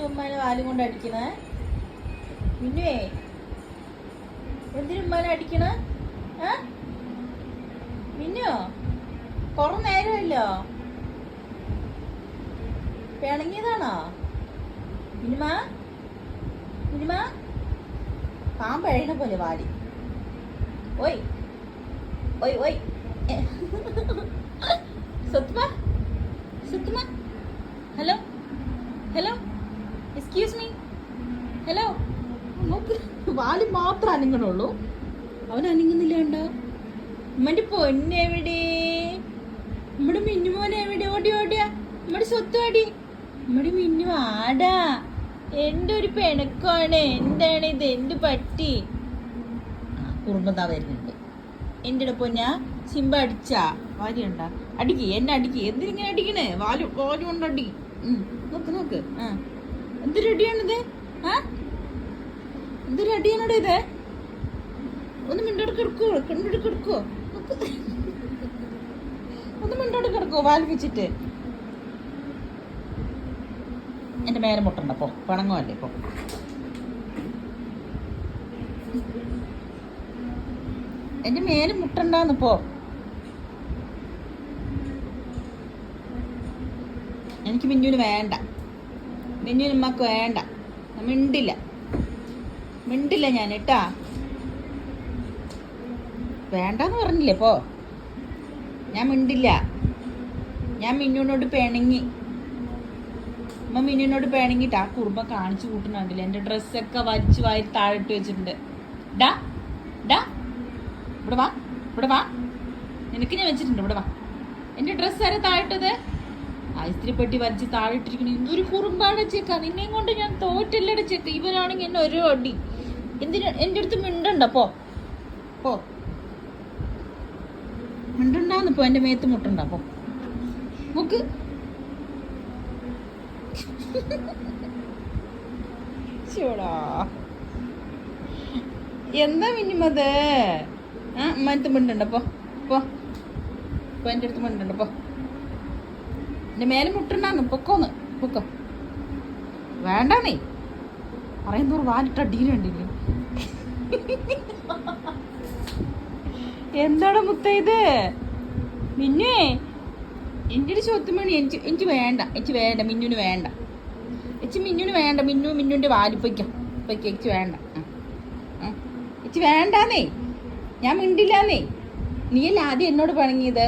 മിന്നു ഉമ്മാനെ വാലും കൊണ്ട് അടിക്കണേ? മിന്നുവേ എന്തിനു ഉമ്മാനെ അടിക്കണ? മിന്നു കൊറ നേരമല്ലോ. പിണങ്ങിയതാണോ? മിനിമ? മിനിമ? പാമ്പ് പോലെ വാടി. ഓയ് ഓയ് ഓയ്. സത്മ സത്മ വാൽ മാത്രം അനങ്ങണുള്ളൂ. അവൻ അനങ്ങുന്നില്ല ഉണ്ടോ ഉമ്മന്റെ പൊന്നെവിടെ നമ്മുടെ മിന്നുമോനെ എവിടെ? ഓടി ഓടിയാ. നമ്മുടെ സ്വത്ത് ഓടി നമ്മുടെ മിന്നു ആടാ എന്റെ ഒരു പെണക്കാണ് എന്താണ് ഇത്? എന്ത് പറ്റി? കുറുമ്പന്താ വരുന്നുണ്ട്. എന്റെ പൊന്ന സിംബ അടിച്ചാ. വാരിയുണ്ടാ അടിക്ക് എന്നെ അടിക്ക്. എന്തിനിങ്ങനെ അടിക്കണേ? വാലു വാലു കൊണ്ട് അടി. നോക്ക് നോക്ക്. ആ. എന്തൊരു അടിയാണിത് ആ? എന്തൊരു അടിയാണോടെ ഇത്? ഒന്ന് മിണ്ടോട് കിടക്കുവോ കണ്ടോട് കിടക്കുവോ ഒന്ന് മിണ്ടോട് കിടക്കുവോ വാൽ വെച്ചിട്ട് എന്റെ മേലെ മുട്ടണ്ട പോ പണങ്ങുമല്ലേ പോ. എന്റെ മേലെ മുട്ടണ്ടാന്ന് പോ. എനിക്ക് മിന്നുവിന് വേണ്ട. മിന്നുവിന് ഉമ്മക്ക് വേണ്ട. മിണ്ടില്ല. മിണ്ടില്ല ഞാൻ ഇട്ടാ. വേണ്ടെന്ന് പറഞ്ഞില്ലേ പോ. ഞാൻ മിണ്ടില്ല. ഞാൻ മിന്നുവിനോട് പേണങ്ങി. അമ്മ മിന്നുവിനോട് പിണങ്ങിട്ട് ആ കുറുമ്പ കാണിച്ചു കൂട്ടുന്നുണ്ടല്ലേ എന്റെ ഡ്രസ്സൊക്കെ വലിച്ചു വാരി താഴിട്ട് വെച്ചിട്ടുണ്ട്. ഡാ ഡാ. ഇവിടെ വാ ഇവിടെ വാ. നിനക്ക് ഞാൻ വെച്ചിട്ടുണ്ട് ഇവിടെ വാ. എന്റെ ഡ്രസ്സ് ആരെ താഴിട്ടത്? ആ ഇസ്ത്രിപ്പെട്ടി വലിച്ച് താഴെട്ടിരിക്കണം എന്തൊരു കുറുമ്പാടെ ചെക്ക. നിന്നെയും കൊണ്ട് ഞാൻ തോറ്റല്ലട ചെക്ക. ഇവനാണെങ്കിൽ എന്നെ ഒരു അടി എന്തിനു? എന്റെ അടുത്ത് മിണ്ടണ്ട പോ. പോ. എന്റെ പോ. എന്റെ മേത്ത് മുട്ടണ്ട പോ. മുക്ക്. എന്താ മിനിമത് ആ അമ്മത്ത് മിണ്ടണ്ട പോ. പോ. എന്റെ അടുത്ത് മിണ്ടണ്ട പോ. എന്റെ മേലെ മുട്ടുണ്ടാന്ന്. പൊക്കോന്ന്. പൊക്കോ. വേണ്ടേ പറയുന്നോർ വാലിട്ട ഡീലുണ്ടില്ലേ എന്താണ് മുത്ത ഇത്? മിന്നേ എന്റെ ഒരു ചോത്തുമണി എനിക്ക് എനിക്ക് വേണ്ട. എനിക്ക് വേണ്ട. മിന്നുന് വേണ്ട. എനിക്ക് മിന്നുന് വേണ്ട. മിന്നു മിന്നുന്റെ വാലിപ്പയ്ക്കാം ഇപ്പയ്ക്ക് എനിക്ക് വേണ്ട. എനിക്ക് വേണ്ടാന്നേ. ഞാൻ മിണ്ടില്ലാന്നേ. നീയല്ലേ ആദ്യം എന്നോട് പണങ്ങിയത്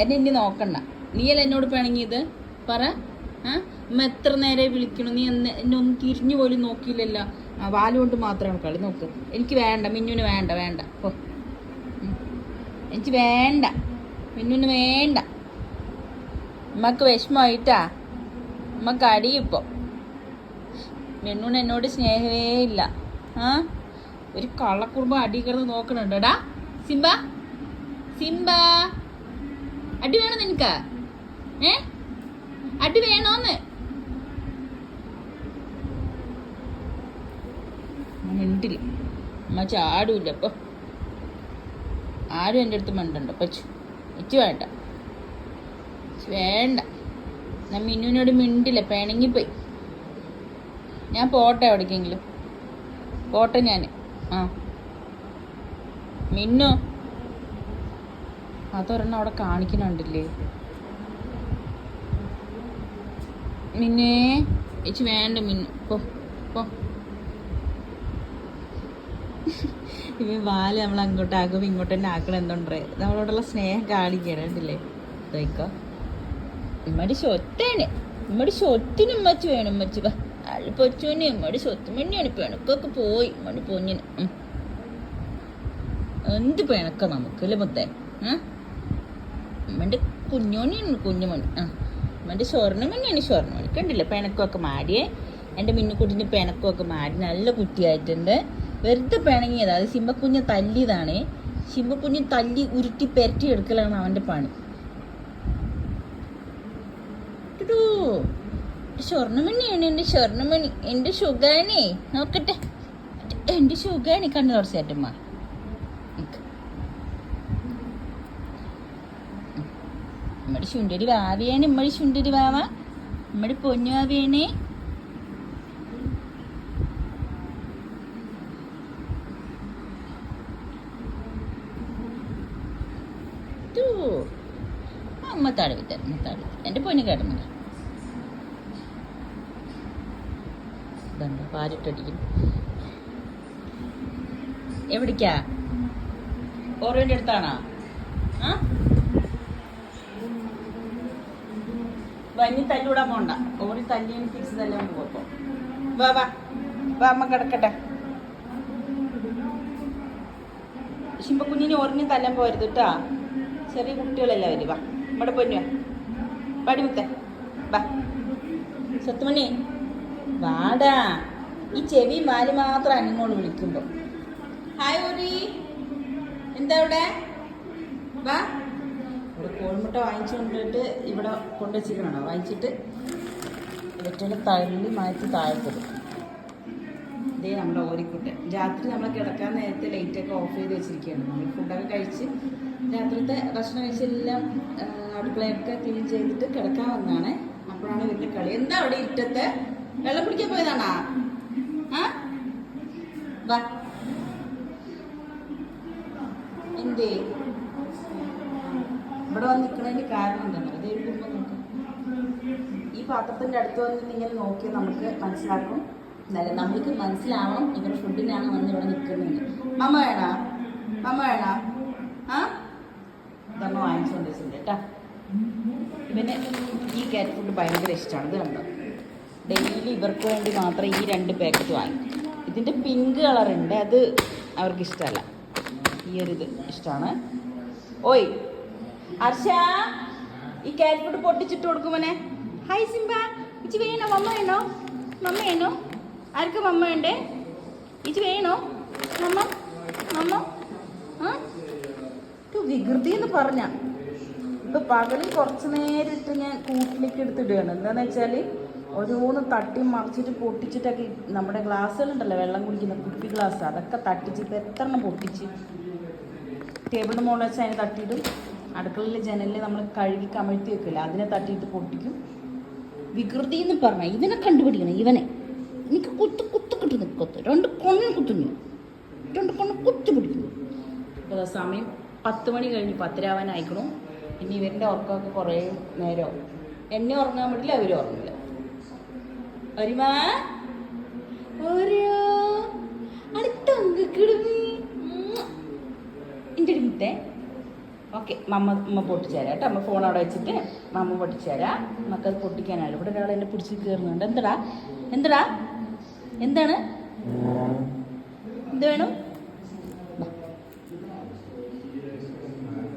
എന്നെ ഇനി നോക്കണ്ട. നീയല്ല എന്നോട് പിണങ്ങിയത് പറ. ആ? ഉമ്മ എത്ര നേരെ വിളിക്കണു? നീ എന്നെ എന്നെ ഒന്ന് തിരിഞ്ഞു പോലും നോക്കിയില്ലല്ലോ. ആ വാലുകൊണ്ട് മാത്രമാണ് കളി നോക്ക്. എനിക്ക് വേണ്ട മിന്നുവിന് വേണ്ട വേണ്ട. ഓ എനിക്ക് വേണ്ട മിന്നുവിന് വേണ്ട. അമ്മയ്ക്ക് വിഷമമായിട്ടാ. അമ്മയ്ക്ക് അടിയിപ്പോ മിന്നുവിന് എന്നോട് സ്നേഹമേ ഇല്ല. ആ? ഒരു കള്ളക്കുറുമ്പ് അടി കിടന്ന് നോക്കണുണ്ടോടാ സിംബ. സിംബ. അടി വേണം നിനക്ക്? ഏ? അടി വേണോന്ന്. മിണ്ടില്ല. അമ്മ ചാടൂല്ല അപ്പൊ ആരും എന്റെ അടുത്ത് മിണ്ടണ്ട പച്ചു ഇച്ചു വേണ്ട. വേണ്ട. ഞാൻ മിന്നുവിനോട് മിണ്ടില്ല. പേണങ്ങി പിണങ്ങിപ്പോയി. ഞാൻ പോട്ടെ എവിടേക്കെങ്കിലും. പോട്ടെ ഞാൻ. ആ. മിന്നു. അതൊരെണ്ണം അവിടെ കാണിക്കുന്നുണ്ടില്ലേ മിന്നേ ഏച്ചി വേണ്ട മിന്നു. പോ പോ. ഇവ വാൽ നമ്മൾ അങ്ങോട്ട് അങ്ങോട്ടാക്കും ഇങ്ങോട്ട് തന്നെ ആക്കണം എന്തുണ്ടേ നമ്മളോടുള്ള സ്നേഹം കാണിക്കണം ഇതായിക്കോ. ഇമ്മടി സ്വത്താണ്. ഇമ്മടി സ്വത്തിന് ഉമ്മച്ച് വേണം ഉമ്മച്ച്. പൊച്ചുവിനെ ഇമ്മടി സ്വത്ത് മണിയാണ് പിണക്കൊക്കെ പോയി. ഇമ്മടി പൊന്നിന്. എന്ത് പിണക്ക നമുക്ക് അല്ലേ മുത്തേ ഉമ്മന്റെ കുഞ്ഞോണിയാണ് കുഞ്ഞുമണി ആ. ഉമ്മന്റെ സ്വർണമണിയാണ് സ്വർണമണി കണ്ടില്ലേ പിണക്കമൊക്കെ മാടിയേ. എന്റെ മിന്നുക്കുട്ടിന്റെ പിണക്കമൊക്കെ മാടി. നല്ല കുട്ടിയായിട്ടുണ്ട്. വെറുതെ പിണങ്ങിയത്. അത് സിംബക്കുഞ്ഞ് തല്ലിയതാണ്. സിംബക്കുഞ്ഞ് തല്ലി ഉരുട്ടി പെരട്ടി എടുക്കലാണ് അവന്റെ പണി. സ്വർണമണിയാണ് എന്റെ സ്വർണമണി എന്റെ സുഖാനേ നോക്കട്ടെ. എന്റെ സുഖാണ് കണ്ണു തുറച്ചേറ്റമ്മ നമ്മുടെ ചുണ്ടരി വാവിയാണ് ഇമ്മടി ചുണ്ടരി വാവ. നമ്മുടെ പൊന്നു വാവിയാണ് എന്റെ പൊന്നു കിടന്നില്ല പാലിട്ടടിക്കും എവിടേക്കാ? ഓറിയോന്റെ അടുത്താണോ? ആ? വന്നി തല്ലൂടാൻ പോണ്ട. ഓടി തല്ലിയും ഫിക്സ് തല്ലാൻ പോകും വാ വാ. വാ അമ്മ കിടക്കട്ടെ. ശിമ്പ കുഞ്ഞിനെ ഓറിഞ്ഞ് തല്ലാൻ പോരുത് കേട്ടാ. ചെറിയ കുട്ടികളല്ലേ അവർ. വാ നമ്മുടെ പൊന്നു പാടി മുത്തേ. വാ. സത്തുമണി വാടാ. ഈ ചെവി മാലി മാത്രം അനങ്ങോട് വിളിക്കുമ്പോ. ഹായ് ഊരി എന്താ അവിടെ? വാ. ഇവിടെ കോഴിമുട്ട വാങ്ങിച്ചു കൊണ്ടിട്ട് ഇവിടെ കൊണ്ടുവച്ചിരിക്കണോ വാങ്ങിച്ചിട്ട് ഏറ്റവും തള്ളി മാറ്റി താഴ്ത്തത് ഇതേ നമ്മുടെ ഓരിക്കുട്ടൻ. രാത്രി നമ്മൾ കിടക്കാൻ നേരത്തെ ലൈറ്റൊക്കെ ഓഫ് ചെയ്ത് വെച്ചിരിക്കുകയാണ്. നമ്മൾ ഫുഡൊക്കെ കഴിച്ച് രാത്രിത്തെ ഭക്ഷണം കഴിച്ചെല്ലാം അടുക്കളയൊക്കെ ക്ലീൻ ചെയ്തിട്ട് കിടക്കാൻ വന്നതാണ്. അപ്പോഴാണ് ഇവരുടെ കളി. എന്താ അവിടെ ഇറ്റത്തെ വെള്ളം കുടിക്കാൻ പോയതാണാ? ആ? എന്തേ? ഇവിടെ വന്ന് നിൽക്കുന്നതിന് കാരണം എന്താണ്? അത് എഴുതുമ്പോൾ നോക്കാം ഈ പാത്രത്തിന്റെ അടുത്ത് വന്ന് നിങ്ങൾ നോക്കിയാൽ നമുക്ക് മനസ്സിലാക്കും. എന്നല്ല നമ്മൾക്ക് മനസ്സിലാവണം ഇവർ ഫുഡിനാണ് വന്ന് ഇവിടെ നിൽക്കുന്നത് മമ്മ വേണ? മമ്മ വേണ? ആ? ഇതമ്മ വാങ്ങിച്ചുകൊണ്ട് വെച്ചിട്ടുണ്ട് കേട്ടാ. ഇവന് ഈ കാറ്റ് ഫുഡ് ഭയങ്കര ഇഷ്ടമാണ് ഇത് കണ്ടോ? ഡെയിലി ഇവർക്ക് വേണ്ടി മാത്രം ഈ രണ്ട് പാക്കറ്റ് വാങ്ങി. ഇതിന്റെ പിങ്ക് കളറുണ്ട് അത് അവർക്ക് ഇഷ്ടമല്ല ഈ ഒരു ഇത് ഇഷ്ടമാണ് ഓയ് ഹർഷ ഈ കാറ്റ് ഫുഡ് പൊട്ടിച്ചിട്ട് കൊടുക്കുമോനെ ഹായ് സിംബ. ഇച്ചി വേണോ മമ്മ വേണോ? മമ്മ വേണോ? ആർക്ക് മമ്മ വേണ്ടേ? ഇച്ചി വേണോ മമ്മ? മമ്മ? ആ? വികൃതി എന്ന് പറഞ്ഞ. ഇപ്പൊ പകലിൽ കുറച്ച് നേരം ഇട്ട് ഞാൻ കൂട്ടിലേക്ക് എടുത്തിടുകയാണ് എന്താന്ന് വെച്ചാൽ ഓരോന്ന് തട്ടി മറിച്ചിട്ട് പൊട്ടിച്ചിട്ടൊക്കെ നമ്മുടെ ഗ്ലാസ്സുകളുണ്ടല്ലോ വെള്ളം കുടിക്കുന്ന കുപ്പി ഗ്ലാസ് അതൊക്കെ തട്ടിച്ച് ഇപ്പൊ എത്ര എണ്ണം പൊട്ടിച്ച്. ടേബിളിന് മുകളിൽ വെച്ച് അതിന് തട്ടിയിടും. അടുക്കളയിൽ ജനലിൽ നമ്മൾ കഴുകി കമഴ്ത്തി വെക്കില്ല? അതിനെ തട്ടിയിട്ട് പൊട്ടിക്കും. വികൃതി എന്ന് പറഞ്ഞാൽ ഇവനെ കണ്ടുപിടിക്കണം ഇവനെ. എനിക്ക് കുത്തു കുത്ത് കിട്ടുന്നു കൊത്ത് രണ്ട് കൊണ്ണിന് കുത്തുന്നു രണ്ട് കൊണ്ണ് കുത്തി പിടിക്കുന്നു. ഇപ്പോൾ സമയം പത്ത് മണി കഴിഞ്ഞ് പത്തരാവാനായിക്കണു. ഇനി ഇവരുടെ ഉറക്കമൊക്കെ കുറേ നേരമാവും എന്നെ ഉറങ്ങാൻ പറ്റില്ല അവരും ഉറങ്ങില്ല. ഒരുമാ ഓരോ. അടുത്ത കിടന്ന് എന്റെ മുത്തേ. ഓക്കെ മമ്മ അമ്മ പൊട്ടിച്ചു തരാം കേട്ടോ. അമ്മ ഫോൺ അവിടെ വെച്ചിട്ട് മമ്മ പൊട്ടിച്ചു തരാം നമുക്കത് പൊട്ടിക്കാനാണ്. ഇവിടെ ഒരാൾ എന്നെ പിടിച്ച് കയറുന്നുണ്ട്. എന്തടാ? എന്തടാ? എന്താണ്? എന്ത് വേണം?